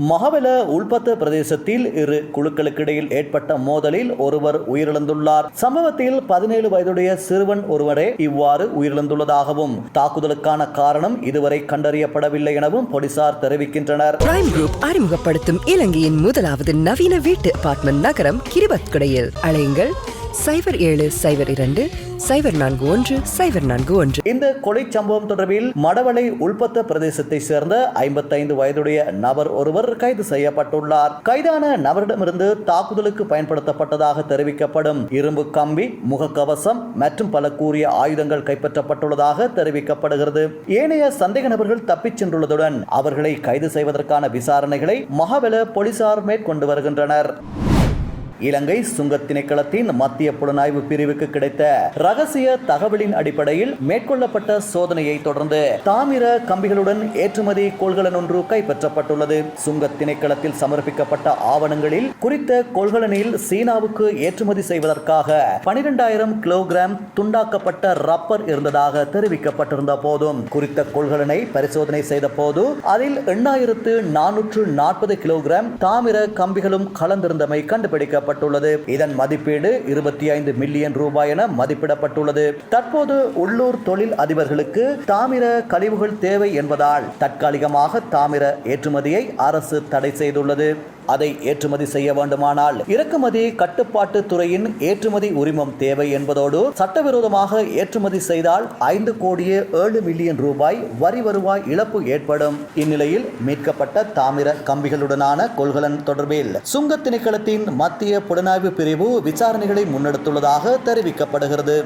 மகவல உள்பத்த பிரதேசத்தில் இரு குழுக்களுக்கிடையில் ஏற்பட்ட மோதலில் ஒருவர் உயிரிழந்துள்ளார். சம்பவத்தில் பதினேழு வயதுடைய சிறுவன் ஒருவரே இவ்வாறு உயிரிழந்துள்ளதாகவும் தாக்குதலுக்கான காரணம் இதுவரை கண்டறியப்படவில்லை எனவும் போலீசார் தெரிவிக்கின்றனர். பிரைம் குரூப் அறிமுகப்படுத்தும் இலங்கையின் முதலாவது நவீன வீட்டு அபார்ட்மெண்ட் நகரம் கிரிபத்குடையில் அழையுங்கள் சைபர் ஏழு சைபர் இரண்டு சைபர் நான்கு ஒன்று சைபர் நான்கு ஒன்று. இந்த கொலை சம்பவம் தொடர்பில் மடவளை உள்பத்த பிரதேசத்தை சேர்ந்த ஐம்பத்தைந்து வயதுடைய நபர் ஒருவர் கைது செய்யப்பட்டுள்ளார். கைதான நபரிடமிருந்து தாக்குதலுக்கு பயன்படுத்தப்பட்டதாக தெரிவிக்கப்படும் இரும்பு கம்பி முகக்கவசம் மற்றும் பல கூறிய ஆயுதங்கள் கைப்பற்றப்பட்டுள்ளதாக தெரிவிக்கப்படுகிறது. ஏனைய சந்தேக நபர்கள் தப்பிச் சென்றுள்ளதுடன் அவர்களை கைது செய்வதற்கான விசாரணைகளை மகாவல போலீசார் மேற்கொண்டு வருகின்றனர். இலங்கை சுங்கத் திணைக்களத்தின் மத்திய புலனாய்வு பிரிவுக்கு கிடைத்த ரகசிய தகவலின் அடிப்படையில் மேற்கொள்ளப்பட்ட சோதனையை தொடர்ந்து தாமிர கம்பிகளுடன் ஏற்றுமதி கொள்கலன் ஒன்று கைப்பற்றப்பட்டுள்ளது. சுங்கத் திணைக்களத்தில் சமர்ப்பிக்கப்பட்ட ஆவணங்களில் குறித்த கொள்கலனில் சீனாவுக்கு ஏற்றுமதி செய்வதற்காக பனிரெண்டாயிரம் கிலோகிராம் துண்டாக்கப்பட்ட ரப்பர் இருந்ததாக தெரிவிக்கப்பட்டிருந்த போதும் குறித்த கொள்கலனை பரிசோதனை செய்த போது அதில் எண்ணாயிரத்து நானூற்று நாற்பது கிலோகிராம் தாமிர கம்பிகளும் கலந்திருந்தமை கண்டுபிடிக்கப்பட்டுள்ளது இதன் மதிப்பீடு இருபத்தி ஐந்து மில்லியன் ரூபாய் என மதிப்பிடப்பட்டுள்ளது. தற்போது உள்ளூர் தொழில் அதிபர்களுக்கு தாமிர கழிவுகள் தேவை என்பதால் தற்காலிகமாக தாமிர ஏற்றுமதியை அரசு தடை செய்துள்ளது. அதை ஏற்றுமதி செய்ய வேண்டுமானால் இறக்குமதி கட்டுப்பாட்டு துறையின் ஏற்றுமதி உரிமம் தேவை என்பதோடு சட்டவிரோதமாக ஏற்றுமதி செய்தால் ஐந்து கோடியே ஏழு மில்லியன் ரூபாய் வரி வருவாய் இழப்பு ஏற்படும். இந்நிலையில் மீட்கப்பட்ட தாமிர கம்பிகளுடனான கொள்கலன் தொடர்பில் சுங்க திணைக்களத்தின் மத்திய புலனாய்வு பிரிவு விசாரணைகளை முன்னெடுத்துள்ளதாக தெரிவிக்கப்படுகிறது.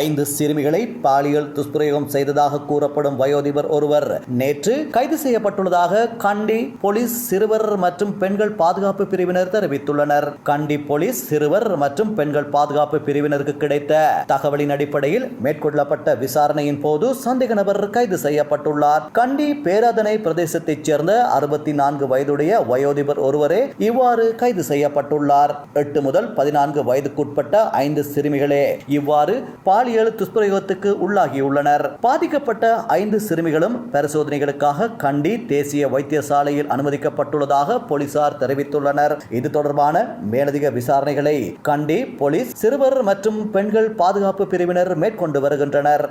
ஐந்து சிறுமிகளை பாலியல் துஷ்பிரயோகம் செய்ததாக கூறப்படும் வயோதிபர் ஒருவர். நேற்று கைது செய்யப்பட்டுள்ளதாக கண்டி போலீஸ் சிறுவர் மற்றும் பெண்கள் பாதுகாப்பு பிரிவினர் தெரிவித்துள்ளனர். கண்டி போலீஸ் சிறுவர் மற்றும் பெண்கள் பாதுகாப்பு பிரிவினருக்கு கிடைத்த தகவலின் அடிப்படையில் மேற்கொள்ளப்பட்ட விசாரணையின் போது சந்தேக நபர் கைது செய்யப்பட்டுள்ளார். கண்டி பேராதனை பிரதேசத்தைச் சேர்ந்த அறுபத்தி நான்கு வயதுடைய வயோதிபர் ஒருவரே இவ்வாறு கைது செய்யப்பட்டுள்ளார். எட்டு முதல் பதினான்கு வயதுக்குட்பட்ட ஐந்து சிறுமிகளே இவ்வாறு பாலியல் துஷ்பிரயோகத்துக்கு உள்ளாகியுள்ளனர். பாதிக்கப்பட்ட ஐந்து சிறுமிகளும் பரிசோதனைகளுக்காக கண்டி தேசிய வைத்தியசாலையில் அனுமதிக்கப்பட்டுள்ளதாக போலீசார் தெரிவித்துள்ளனர். இது தொடர்பான மேலதிக விசாரணைகளை கண்டி போலீஸ் சிறுவர் மற்றும் பெண்கள் பாதுகாப்பு பிரிவினர் மேற்கொண்டு வருகின்றனர்.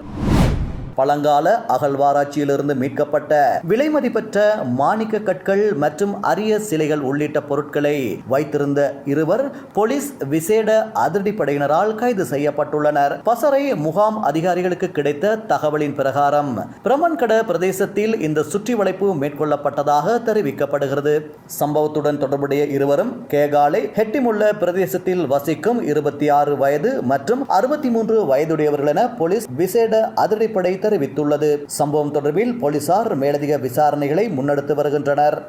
பழங்கால அகழ்வாராய்ச்சியிலிருந்து மீட்கப்பட்ட விலைமதிப்பற்ற மாணிக்க கற்கள் மற்றும் அரிய சிலைகள் உள்ளிட்ட பொருட்களை வைத்திருந்த இருவர் போலீஸ் விசேட அதிரடிப்படையினரால் கைது செய்யப்பட்டுள்ளனர். பசறை முகாம் அதிகாரிகளுக்கு கிடைத்த தகவலின் பிரகாரம் பிரமன்கட பிரதேசத்தில் இந்த சுற்றி வளைப்பு மேற்கொள்ளப்பட்டதாக தெரிவிக்கப்படுகிறது. சம்பவத்துடன் தொடர்புடைய இருவரும் கேகாலை ஹெட்டிமுள்ள பிரதேசத்தில் வசிக்கும் இருபத்தி ஆறு வயது மற்றும் அறுபத்தி மூன்று வயதுடையவர்கள் என போலீஸ் விசேட அதிரடிப்படை தெரிவித்துள்ளது. சம்பவம் தொடர்பில் போலீசார் மேலதிக விசாரணைகளை முன்னெடுத்து வருகின்றனர்.